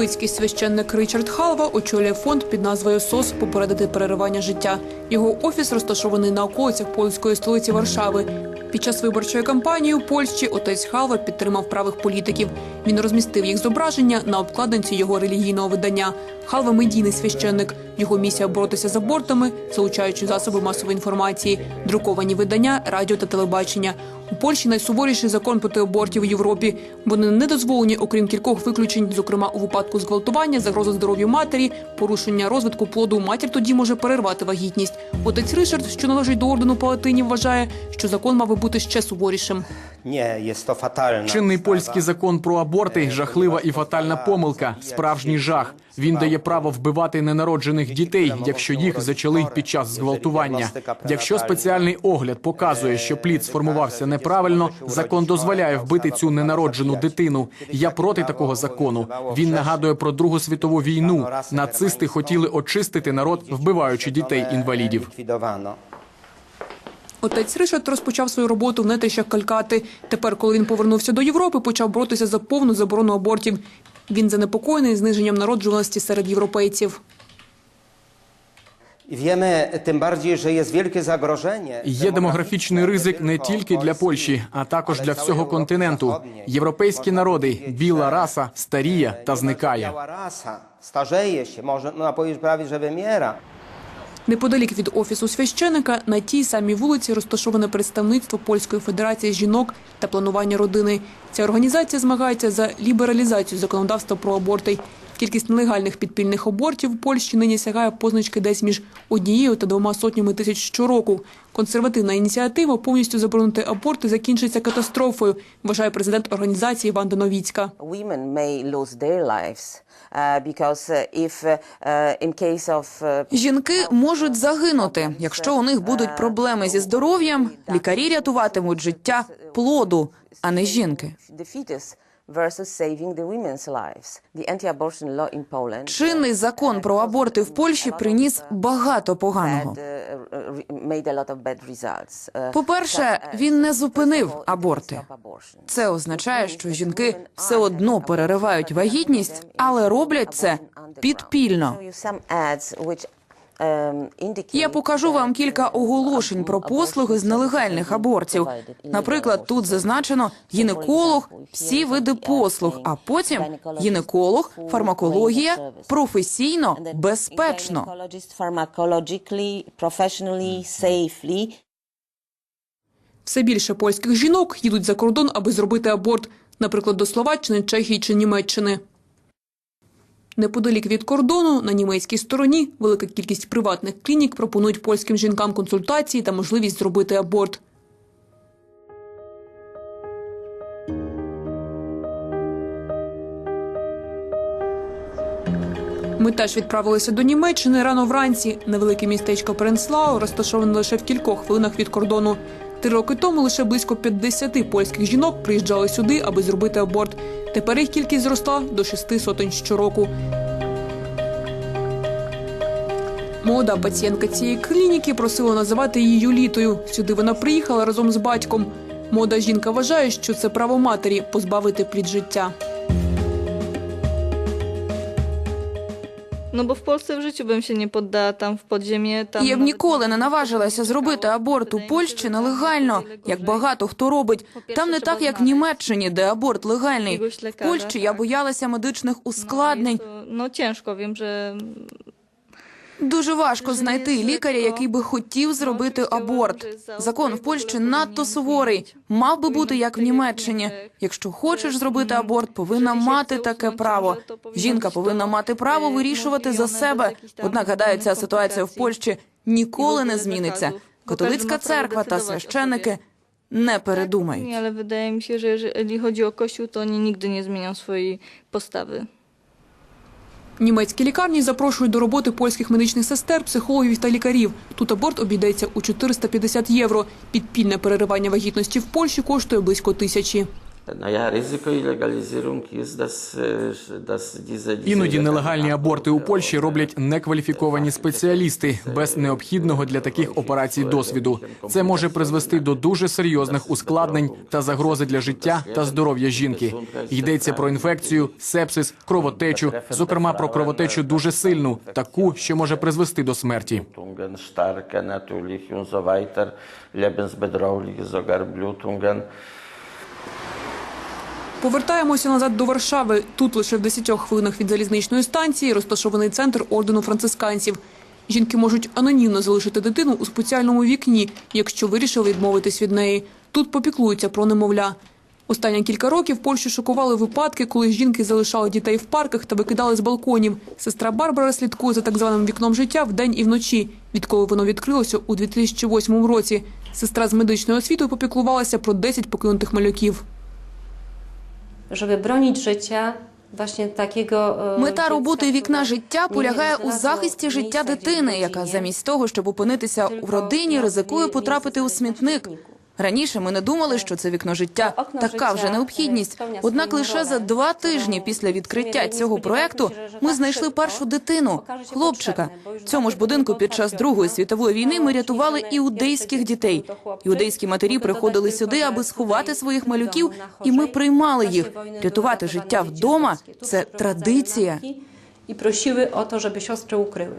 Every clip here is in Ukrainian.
Католицький священник Ричард Халва очолює фонд під назвою СОС попередити переривання життя. Його офіс розташований на околицях польської столиці Варшави. Під час виборчої кампанії у Польщі отець Халва підтримав правих політиків. Він розмістив їх зображення на обкладинці його релігійного видання. Халва медійний священник. Його місія боротися з абортами, залучаючи засоби масової інформації, друковані видання, радіо та телебачення. У Польщі найсуворіший закон проти абортів у Європі. Вони не дозволені, окрім кількох виключень, зокрема у випадку зґвалтування, загрози здоров'ю матері, порушення розвитку плоду. Матір тоді може перервати вагітність. Отець Ришард, що належить до ордену Палатинів, вважає, що закон мав би бути ще суворішим. Чинний польський закон про аборти жахлива і фатальна помилка, справжній жах. Він дає право вбивати ненароджених дітей, якщо їх зачали під час зґвалтування. Якщо спеціальний огляд показує, що плід сформувався неправильно, закон дозволяє вбити цю ненароджену дитину. Я проти такого закону. Він нагадує про Другу світову війну. Нацисти хотіли очистити народ, вбиваючи дітей інвалідів. Отець Ришард розпочав свою роботу в нетрищах Калькати. Тепер, коли він повернувся до Європи, почав боротися за повну заборону абортів. Він занепокоєний зниженням народжуваності серед європейців. Є демографічний ризик не тільки для Польщі, а також для всього континенту. Європейські народи, біла раса старіє та зникає. Może no, powiedzieć prawie, że wymiera. Неподалік від офісу священика на тій самій вулиці розташоване представництво Польської федерації жінок та планування родини. Ця організація змагається за лібералізацію законодавства про аборти. Кількість нелегальних підпільних абортів в Польщі нині сягає позначки десь між однією та двома сотнями тисяч щороку. Консервативна ініціатива повністю заборонити аборти закінчиться катастрофою, вважає президент організації their lives uh, uh, uh, Жінки можуть загинути, якщо у них будуть проблеми зі здоров'ям. Лікарі рятуватимуть життя плоду, а не жінки. Poland Чинний закон про аборти в Польщі приніс багато поганого. uh. Uh, По-перше, він не зупинив аборти. Це означає, що жінки все одно переривають вагітність, але роблять це підпільно. Я покажу вам кілька оголошень про послуги з нелегальних абортів. Наприклад, тут зазначено гінеколог, всі види послуг, а потім гінеколог, фармакологія професійно, безпечно. Все більше польських жінок їдуть за кордон, аби зробити аборт, наприклад, до Словаччини, Чехії чи Німеччини. Неподалік від кордону на німецькій стороні велика кількість приватних клінік пропонують польським жінкам консультації та можливість зробити аборт. Ми теж відправилися до Німеччини рано вранці. Невелике містечко Пренслау розташоване лише в кількох хвилинах від кордону. Три роки тому лише близько 50 польських жінок приїжджали сюди, аби зробити аборт. Тепер їх кількість зросла до шести сотень щороку. Молода пацієнтка цієї клініки просила називати її Юлітою. Сюди вона приїхала разом з батьком. Молода жінка вважає, що це право матері позбавити плід життя. No бо в Польщі в житті бим ще не poddała там в podziemie. там Я б ніколи не наважилася зробити аборт у Польщі нелегально, як багато хто робить. Там не так, як в Німеччині, де аборт легальний. В Польщі я боялася медичних ускладнень. Ну тяжко, він że Дуже важко знайти лікаря, який би хотів зробити аборт. Закон в Польщі надто суворий. Мав би бути як в Німеччині. Якщо хочеш зробити аборт, повинна мати таке право. Жінка повинна мати право вирішувати за себе. Однак гадаю, ця ситуація в Польщі ніколи не зміниться. Католицька церква та священники не передумають. wydaje mi się, że jeżeli chodzi o Kościół, to oni nigdy nie zmienią swojej postawy. Німецькі лікарні запрошують до роботи польських медичних сестер, психологів та лікарів. Тут аборт обійдеться у 450 євро. Підпільне переривання вагітності в Польщі коштує близько тисячі. Naja, Risiko Illegalisierung ist, dass, dass diese, diese Іноді нелегальні аборти у Польщі роблять некваліфіковані спеціалісти без необхідного для таких операцій досвіду. Це може призвести до дуже серйозних ускладнень та загрози для життя та здоров'я жінки. Йдеться про інфекцію, сепсис, кровотечу, зокрема про кровотечу дуже сильну, таку, що може призвести до смерті. Starke natürlich und so weiter, lebensbedrohliche sogar Blutungen. Повертаємося назад до Варшави. Тут лише в 10 хвилинах від залізничної станції розташований центр ордену францисканців. Жінки можуть анонімно залишити дитину у спеціальному вікні, якщо вирішили відмовитись від неї. Тут попіклуються про немовля. Останні кілька років Польщу шокували випадки, коли жінки залишали дітей в парках та викидали з балконів. Сестра Барбара слідкує за так званим вікном життя вдень і вночі, відколи воно відкрилося у 2008 році. Сестра з медичною освітою попіклувалася про 10 покинутих малюків. Żeby bronić życia właśnie takiego. e, Мета роботи вікна життя полягає у захисті життя дитини, яка замість того, щоб опинитися в родині, ризикує потрапити у смітник. Раніше ми не думали, що це вікно життя така вже необхідність. Однак лише за два тижні після відкриття цього проекту ми знайшли першу дитину, хлопчика. В цьому ж будинку під час Другої світової війни ми рятували іудейських дітей. Іудейські матері приходили сюди, аби сховати своїх малюків, і ми приймали їх. Рятувати життя вдома це традиція. prosiły o to, żeby siostry ukryły.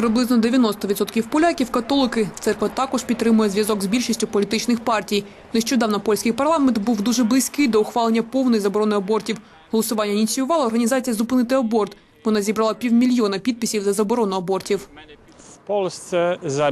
Приблизно 90% поляків католики. Церква також підтримує зв'язок з більшістю політичних партій. Нещодавно польський парламент був дуже близький до ухвалення повної заборони абортів. Голосування ініціювала організація Зупинити аборт. Вона зібрала півмільйона підписів за заборону абортів.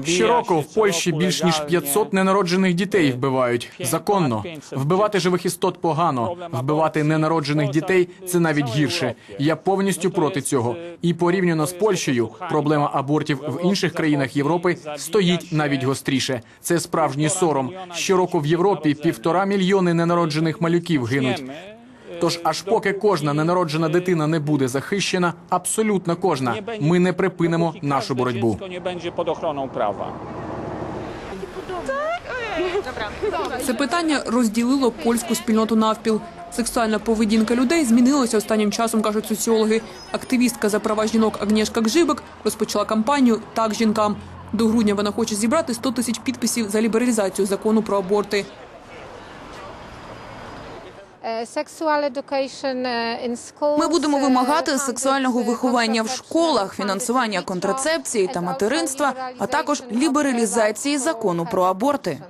Щороку в Польщі більш ніж legalnie 500 ненароджених дітей вбивають законно. Вбивати живих істот погано. Вбивати ненароджених дітей це навіть гірше. Я повністю проти цього. І порівняно з Польщею, проблема абортів в інших країнах Європи стоїть навіть гостріше. Це справжній сором. Щороку в Європі півтора мільйони ненароджених малюків гинуть. Тож, аж поки кожна ненароджена дитина не буде захищена, абсолютно кожна, ми не припинимо нашу боротьбу. Це питання розділило польську спільноту навпіл. Сексуальна поведінка людей змінилася останнім часом, кажуть соціологи. Активістка за права жінок Агнєшка Гжибик розпочала кампанію Так жінкам. До грудня вона хоче зібрати 100 тисяч підписів за лібералізацію закону про аборти. Ми будемо вимагати сексуального виховання в школах, фінансування контрацепції та материнства, а також лібералізації закону про аборти.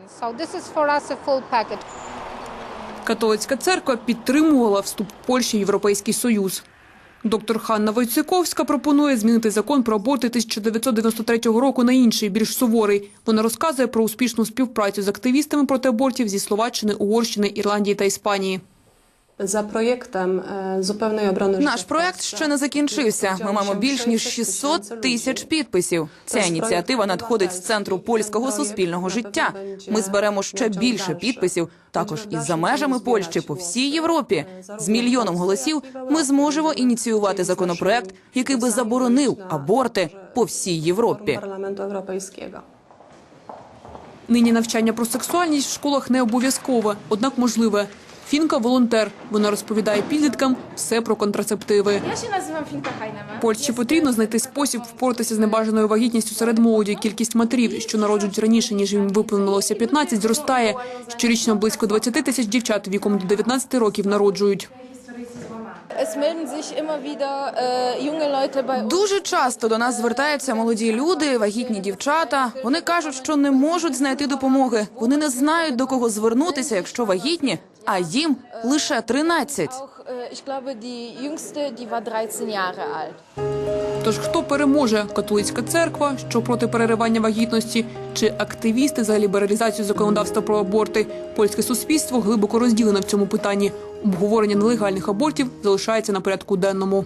Католицька церква підтримувала вступ Польщі в Європейський Союз. Доктор Ханна Войцековська пропонує змінити закон про аборти 1993 року на інший, більш суворий. Вона розказує про успішну співпрацю з активістами проти абортів зі Словаччини, Угорщини, Ірландії та Іспанії. За проєктом е, зупевної оборони Наш проект ще не закінчився. Ми маємо більш ніж 600 тисяч підписів. Ця ініціатива надходить з центру польського суспільного життя. Ми зберемо ще більше підписів, також і за межами Польщі по всій Європі. З мільйоном голосів ми зможемо ініціювати законопроект, який би заборонив аборти по всій Європі. Нині навчання про сексуальність в школах не обов'язкове, однак можливе. Фінка волонтер. Вона розповідає підліткам все про контрацептиви. Ja się nazywam Finka Heinemann. Польщі потрібно знайти спосіб впоратися з небажаною вагітністю серед молоді. Кількість матерів, що народжують раніше, ніж їм виповнилося 15, зростає. Щорічно близько 20 тисяч дівчат віком до 19 років народжують. Дуже часто до нас звертаються молоді люди, вагітні дівчата. Вони кажуть, що не можуть знайти допомоги. Вони не знають до кого звернутися, якщо вагітні, а їм лише 13. Auch, äh, ich glaube, die jüngste, die war 13 Jahre alt. Тож хто переможе католицька церква, що проти переривання вагітності, чи активісти за лібералізацію законодавства про аборти? Польське суспільство глибоко розділене в цьому питанні. Обговорення нелегальних абортів залишається на порядку денному.